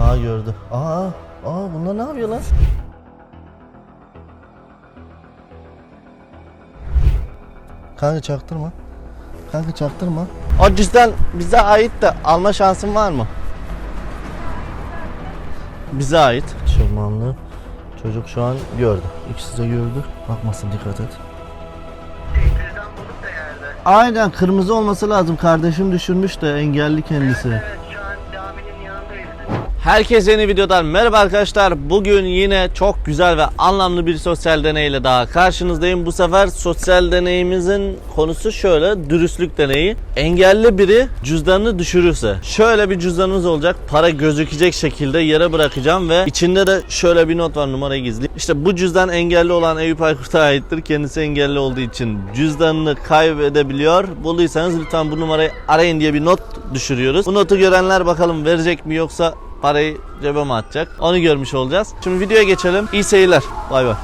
Aa gördü. Aa, aa bunlar ne yapıyor lan? Kanka çaktırma. Kanka çaktırma. O cüzdan bize ait de alma şansın var mı? Bize ait. Şırmanlı çocuk şu an gördü. İkisi de gördü. Bakmasın dikkat et. Cüzdan bulup da yerde. Aynen kırmızı olması lazım. Kardeşim düşürmüş de engelli kendisi. Evet yanındayız. Herkese yeni videodan merhaba arkadaşlar. Bugün yine çok güzel ve anlamlı bir sosyal deneyle daha karşınızdayım. Bu sefer sosyal deneyimizin konusu şöyle dürüstlük deneyi. Engelli biri cüzdanını düşürürse şöyle bir cüzdanınız olacak. Para gözükecek şekilde yere bırakacağım ve içinde de şöyle bir not var numarayı gizli. İşte bu cüzdan engelli olan Eyüp Aykurt'a aittir. Kendisi engelli olduğu için cüzdanını kaybedebiliyor. Bulduysanız lütfen bu numarayı arayın diye bir not düşürüyoruz. Bu notu görenler bakalım verecek mi yoksa parayı cebe mi atacak? Onu görmüş olacağız. Şimdi videoya geçelim. İyi seyirler. Bay bay.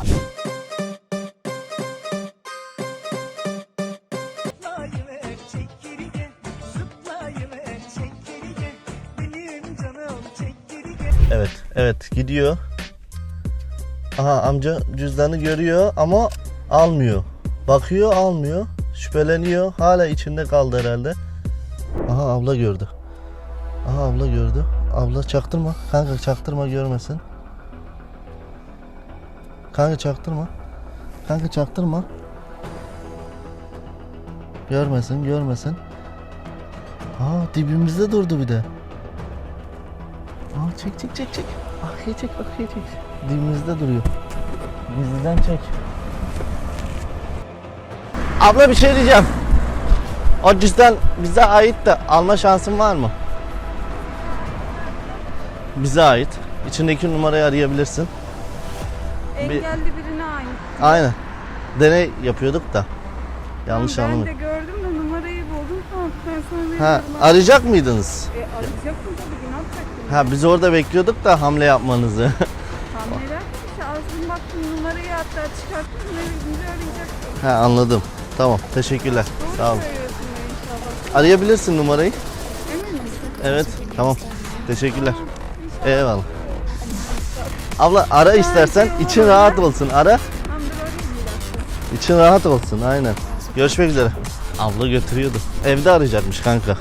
Evet, evet gidiyor. Aha amca cüzdanı görüyor ama almıyor. Bakıyor almıyor. Şüpheleniyor. Hala içinde kaldı herhalde. Aha abla gördü. Aha abla gördü. Abla çaktırma. Kanka çaktırma görmesin. Kanka çaktırma. Kanka çaktırma. Görmesin, görmesin. Aa dibimizde durdu bir de. Aa çek çek çek çek. Arkaya çek arkaya çek. Dibimizde duruyor. Gizliden çek. Abla bir şey diyeceğim. O cüzdan bize ait de alma şansın var mı? Bize ait. İçindeki numarayı arayabilirsin. Engelli birine ait. Aynen. Deney yapıyorduk da. Yanlış ben anlama. de gördüm de numarayı buldum. Tamam ben sana Ha, arayacak mıydınız? E, arayacaktım tabii ne yapacaktım? Ha biz orada bekliyorduk da hamle yapmanızı. Tam neler işte ağzım baktım numarayı hatta çıkarttım. Ne bilince arayacaktım. ha anladım. Tamam teşekkürler. Doğru Sağ olun. Arayabilirsin numarayı. Emin misin? Evet tamam. Teşekkürler. Eyvallah. Abla ara istersen için rahat olsun. Ara. İçin rahat olsun aynen. Görüşmek üzere. Abla götürüyordu. Evde arayacakmış kanka.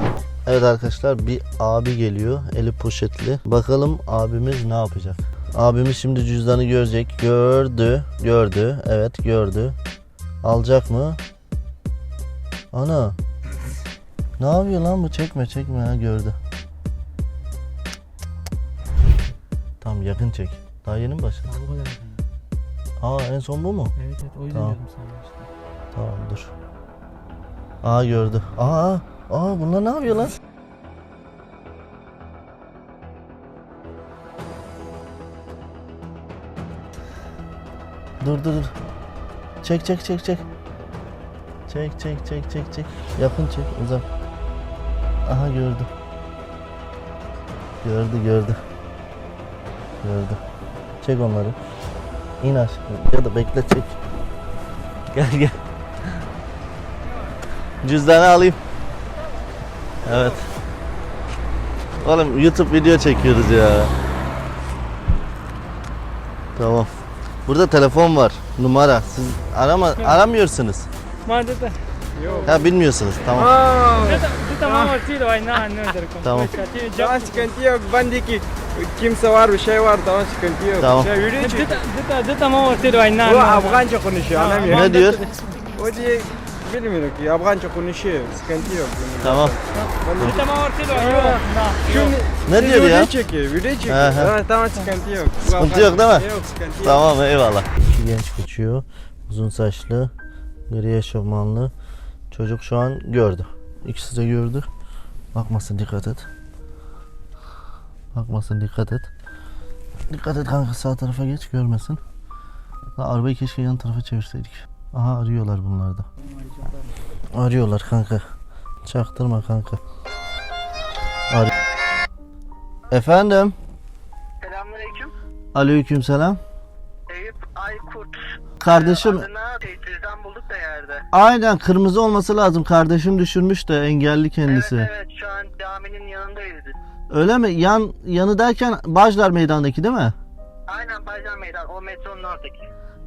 Evet arkadaşlar bir abi geliyor. Eli poşetli. Bakalım abimiz ne yapacak? Abimiz şimdi cüzdanı görecek. Gördü. Gördü. Evet gördü. Alacak mı? Ana. Ne yapıyor lan bu? Çekme çekme ha gördü. Yakın çek. Daha yeni mi başladı? Tamam, bu kadar efendim. Aa en son bu mu? Evet evet o yüzden Tamam. diyorum sana işte. Tamam dur. Aa gördü. Aa, aa bunlar ne yapıyor lan? Dur dur dur. Çek çek çek çek. Çek çek çek çek çek. Yakın çek uzak. Aha gördü. Gördü gördü. Gördü. Çek onları. İn aşağı ya da bekle çek. Gel gel. Cüzdanı alayım. Evet. Oğlum YouTube video çekiyoruz ya. Tamam. Burada telefon var. Numara. Siz arama aramıyorsunuz. Madde Ha bilmiyorsunuz. Tamam. Tamam ortaydı ay ne ne ederim. Tamam. Tamam sıkıntı yok. Ben de ki kimse var bir şey var tamam sıkıntı yok. Tamam. Ya yürüyün çünkü. Dıta tamam ortaydı ay ne Bu Afganca konuşuyor anlamıyor. Ne diyor? O diye bilmiyorum ki Afganca konuşuyor. Sıkıntı yok. Tamam. Tamam ortaydı ay yok. Şimdi Ne diyor ya? Video çekiyor. He, he. Tamam, sıkıntı yok. Sıkıntı yok değil mi? Yok sıkıntı yok. Tamam eyvallah. İki genç geçiyor. Uzun saçlı, gri eşofmanlı. Çocuk şu an gördü. İkisi de gördü. Bakmasın dikkat et. Bakmasın dikkat et. Dikkat et kanka sağ tarafa geç görmesin. La arabayı keşke yan tarafa çevirseydik. Aha arıyorlar bunlar da. Arıyorlar kanka. Çaktırma kanka. Ar Efendim. Selamünaleyküm. Aleykümselam. Eyüp Aykurt. Kardeşim Adına şey, cüzdan bulduk da yerde. aynen kırmızı olması lazım. Kardeşim düşürmüş de engelli kendisi. Evet evet şu an caminin. Öyle mi? Yan yanı derken Bağcılar Meydan'daki değil mi? Aynen Baycan Meydan. O metronun oradaki.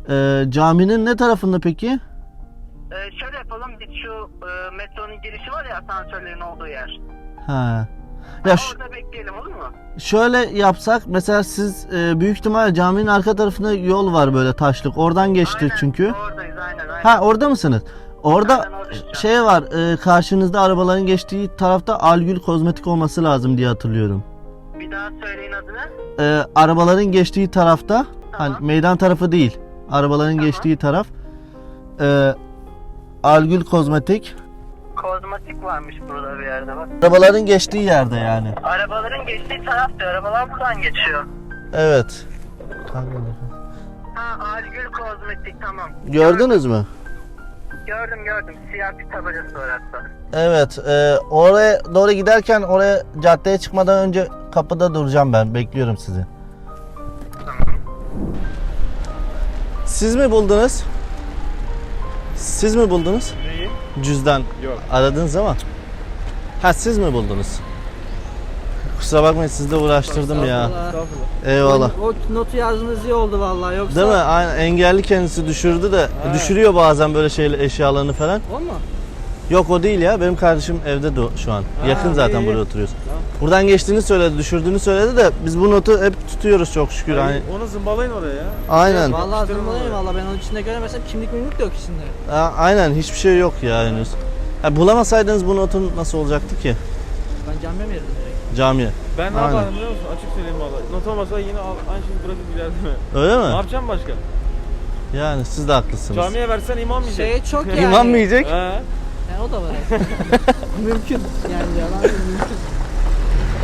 Ee, caminin ne tarafında peki? Ee, şöyle yapalım. Biz şu e, metronun girişi var ya asansörlerin olduğu yer. Ha. Ya ş- Orada bekleyelim olur mu? şöyle yapsak mesela siz e, büyük ihtimal caminin arka tarafında yol var böyle taşlık. Oradan geçti Aynen, çünkü. Oradayız aynen aynen. Ha orada mısınız? Orada Aynen. Şey var. e, karşınızda arabaların geçtiği tarafta Algül Kozmetik olması lazım diye hatırlıyorum. Bir daha söyleyin adını. e, arabaların geçtiği tarafta hani Tamam. meydan tarafı değil arabaların Tamam. geçtiği taraf e, Algül Kozmetik Kozmetik varmış burada bir yerde bak. arabaların geçtiği yerde yani Arabaların geçtiği taraf diyor. Arabalar buradan geçiyor. evet Ha Algül Kozmetik tamam. gördünüz mü Gördüm gördüm. Siyah bir tabelası var hatta. evet e, oraya doğru giderken oraya caddeye çıkmadan önce kapıda duracağım ben bekliyorum sizi siz mi buldunuz siz mi buldunuz Neyi? cüzdan Yok. aradınız ama ha siz mi buldunuz kusura bakmayın sizi de uğraştırdım ya eyvallah O notu yazdığınız iyi oldu vallahi yoksa. Değil mi? Aynen engelli kendisi düşürdü de Ha. düşürüyor bazen böyle şeyle eşyalarını falan. O mu? Yok o değil ya. Benim kardeşim evde de o- şu an. Ha, Yakın zaten iyi. buraya oturuyoruz. Tamam. Buradan geçtiğini söyledi, düşürdüğünü söyledi de biz bu notu hep tutuyoruz çok şükür. Hani, Onu zımbalayın oraya ya. aynen. Vallahi Yapıştırın zırvalayayım oraya. valla ben onun içinde göremesem kimlik mimlik de yok içinde. A- aynen hiçbir şey yok ya henüz. Ha, bulamasaydınız bu notun nasıl olacaktı ki? Ben camiye mi direkt? Camiye. Ben ne Aynen. yapardım biliyor musun? Açık söyleyeyim valla. Not olmasa yine al, aynı şeyi bırakıp giderdim. Öyle ne mi? yapacağım başka? Yani siz de haklısınız. Camiye versen imam yiyecek. Şey çok yani. İmam mı yiyecek? He. Yani o da var aslında. mümkün. Yani yalan değil, mümkün.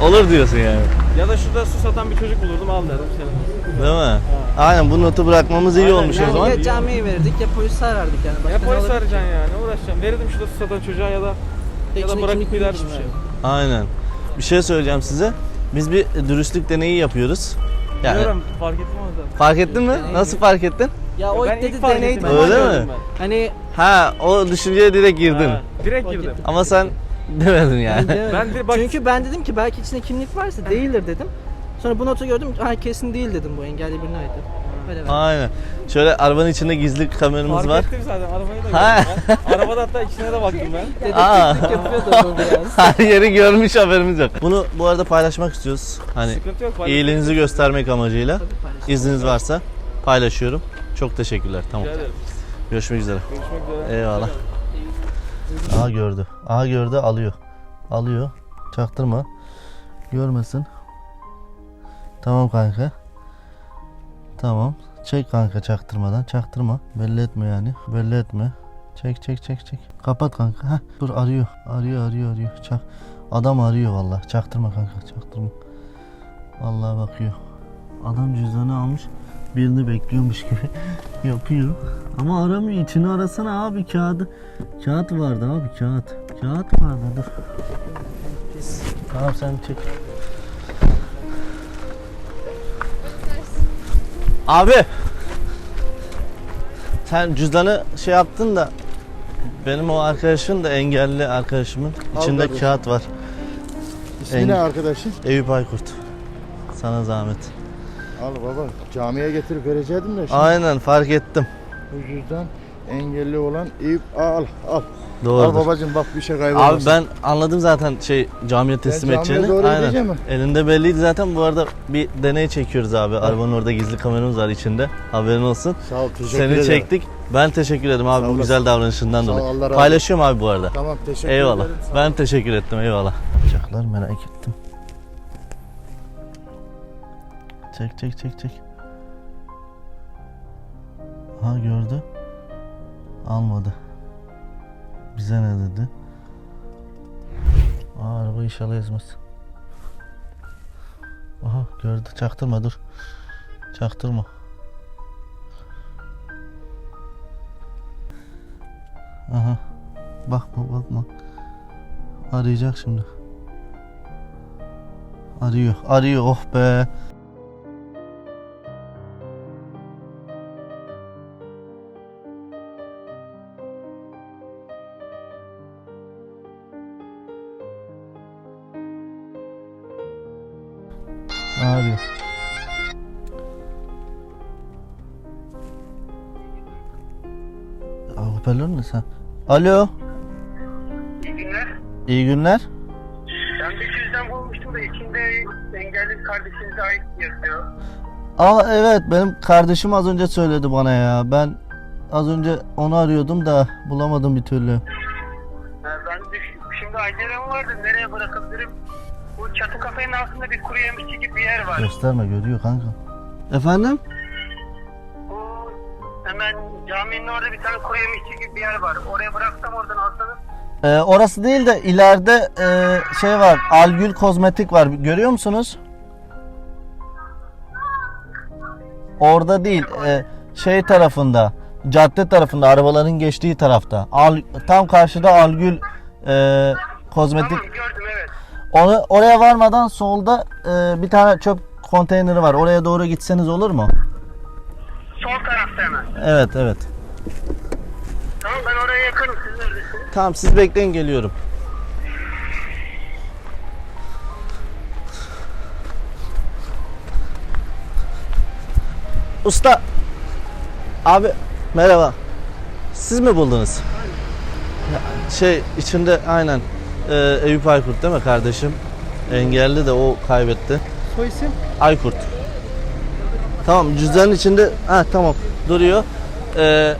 Olur diyorsun yani. Ya da şurada su satan bir çocuk bulurdum al derdim senin. Değil mi? Aynen bu notu bırakmamız iyi Aynen, olmuş o Yani zaman. ya camiye verirdik ya polise arardık yani. Başka Ya ne polis olabilir? arayacaksın ya ne uğraşacaksın. Verirdim şurada su satan çocuğa ya da ya da İçinde bırakıp kimlik giderdim hiçbir şey yani. yok. Aynen. Bir şey söyleyeceğim size. Biz bir dürüstlük deneyi yapıyoruz. Yani Biliyorum fark ettim onu da. fark ettin mi? Deney Nasıl mi? fark ettin? Ya o ben ilk dedi fark deneydi. ettim. Öyle mi? ben. Hani Ha o düşünceye direkt girdin. Ha, direkt Fark girdim. ettim. Ama sen demedin yani. Ben de bak- Çünkü ben dedim ki belki içinde kimlik varsa değildir dedim. Sonra bu notu gördüm. Ha kesin değil dedim bu engelli birine ait. Öyle verdim. Aynen. Şöyle arabanın içinde gizli kameramız Fark var. ettim zaten arabayı da Ha. gördüm ben. Arabada hatta içine de baktım ben. Aa. Dedektiflik yapıyor da bu biraz. Her yeri görmüş haberimiz yok. Bunu bu arada paylaşmak istiyoruz. Hani Sıkıntı yok. iyiliğinizi göstermek amacıyla. Tabii paylaşım. İzniniz varsa paylaşıyorum. Çok teşekkürler. Tamam. Rica ederim. Görüşmek üzere. Görüşmek üzere. Eyvallah. Aha gördü. Aha gördü alıyor. Alıyor. Çaktırma. Görmesin. Tamam kanka. Tamam. Çek kanka çaktırmadan. Çaktırma. Belli etme yani. Belli etme. Çek çek çek çek. Kapat kanka. Heh. Dur arıyor. Arıyor arıyor arıyor. Çak. Adam arıyor vallahi. Çaktırma kanka. Çaktırma. Vallahi bakıyor. Adam cüzdanı almış. Birini bekliyormuş gibi yapıyor. Ama aramıyor. İçini arasana abi kağıdı. Kağıt vardı abi kağıt. Kağıt vardı dur. Tamam sen çek. Abi. Sen cüzdanı şey yaptın da benim o arkadaşın da engelli arkadaşımın içinde kardeşim. kağıt var. İsmi En- ne arkadaşın? Eyüp Aykurt. Sana zahmet. Al baba camiye getirip verecektim de şimdi Aynen fark ettim. bu yüzden engelli olan Eyüp al al. Al Doğrudur. babacım bak bir şey kaybolmasın. Abi ben anladım zaten şey camiye teslim camiye edeceğini. doğru Aynen. gideceğim mi? Elinde belliydi zaten. Bu arada bir deney çekiyoruz abi. Arabanın orada gizli kameramız var içinde. Haberin olsun. Sağ ol teşekkür Seni ederim. çektik. Ben teşekkür ederim abi bu olasın. güzel davranışından Sağ ol, dolayı. Allah razı Paylaşıyorum abi bu arada. Tamam teşekkür Eyvallah. ederim. Sağ ol. Ben teşekkür ettim. Eyvallah. Bıçaklar merak ettim. Çek çek çek çek. Ha gördü. Almadı. Bize ne dedi? Aa araba inşallah ezmez. Aha gördü. Çaktırma dur. Çaktırma. Aha. Bakma bakma. Arayacak şimdi. Arıyor. Arıyor. Oh be. Hoparlör sen? Alo. İyi günler. İyi günler. Ben bir cüzdan bulmuştum da içinde engelli kardeşinize ait yazıyor. Aa evet benim kardeşim az önce söyledi bana ya. Ben az önce onu arıyordum da bulamadım bir türlü. Ha, Ben düş- şimdi acelem vardı. Nereye bırakabilirim? Bu çatı kafenin altında bir kuru yemişçi gibi bir yer var. Gösterme görüyor kanka. Efendim? Hemen caminin orada bir tane kuru yemişçi gibi bir yer var. Oraya bıraksam oradan alsanız. Ee, orası değil de ileride e, şey var. Algül kozmetik var. Görüyor musunuz? Orada değil. e, şey tarafında. Cadde tarafında. Arabaların geçtiği tarafta. Al, tam karşıda Algül e, kozmetik. Tamam gördüm evet. Onu oraya varmadan solda e, bir tane çöp konteyneri var. Oraya doğru gitseniz olur mu? Sol tarafta hemen. Evet evet. Tamam ben oraya yakınım. Siz neredesiniz? Tamam siz bekleyin geliyorum. Usta. Abi merhaba. Siz mi buldunuz? Ya, Şey içinde aynen e, Eyüp Aykurt değil mi kardeşim? Engelli de o kaybetti. Soy isim? Aykurt. Tamam cüzdanın içinde ha tamam duruyor. Ee,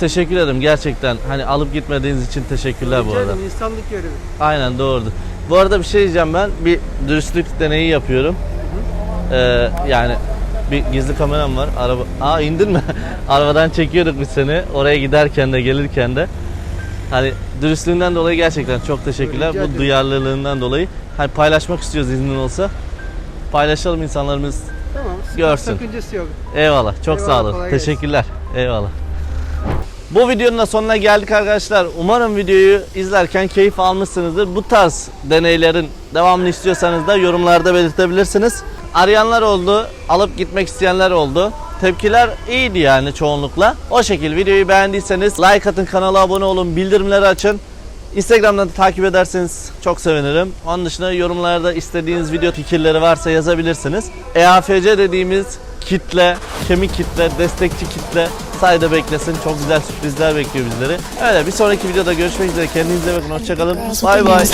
teşekkür ederim gerçekten. Hani alıp gitmediğiniz için teşekkürler bu arada. insanlık görevi. Aynen doğrudur. Bu arada bir şey diyeceğim ben. Bir dürüstlük deneyi yapıyorum. Ee, yani bir gizli kameram var. Araba Aa indin mi? Arabadan çekiyorduk biz seni. Oraya giderken de gelirken de. Hani dürüstlüğünden dolayı gerçekten çok teşekkürler. Bu duyarlılığından dolayı. Hani paylaşmak istiyoruz iznin olsa. Paylaşalım insanlarımız Tamam. Görsün. Sakıncası yok. Eyvallah. Çok Eyvallah, sağ olun. kolay gelsin. Teşekkürler. Eyvallah. Bu videonun da sonuna geldik arkadaşlar. Umarım videoyu izlerken keyif almışsınızdır. Bu tarz deneylerin devamını istiyorsanız da yorumlarda belirtebilirsiniz. Arayanlar oldu, alıp gitmek isteyenler oldu. Tepkiler iyiydi yani çoğunlukla. O şekilde videoyu beğendiyseniz like atın, kanala abone olun, bildirimleri açın. Instagram'dan da takip ederseniz çok sevinirim. Onun dışında yorumlarda istediğiniz video fikirleri varsa yazabilirsiniz. EAFC dediğimiz kitle, kemik kitle, destekçi kitle sayda beklesin. Çok güzel sürprizler bekliyor bizleri. Evet bir sonraki videoda görüşmek üzere. Kendinize bakın. Hoşçakalın. Bay bay.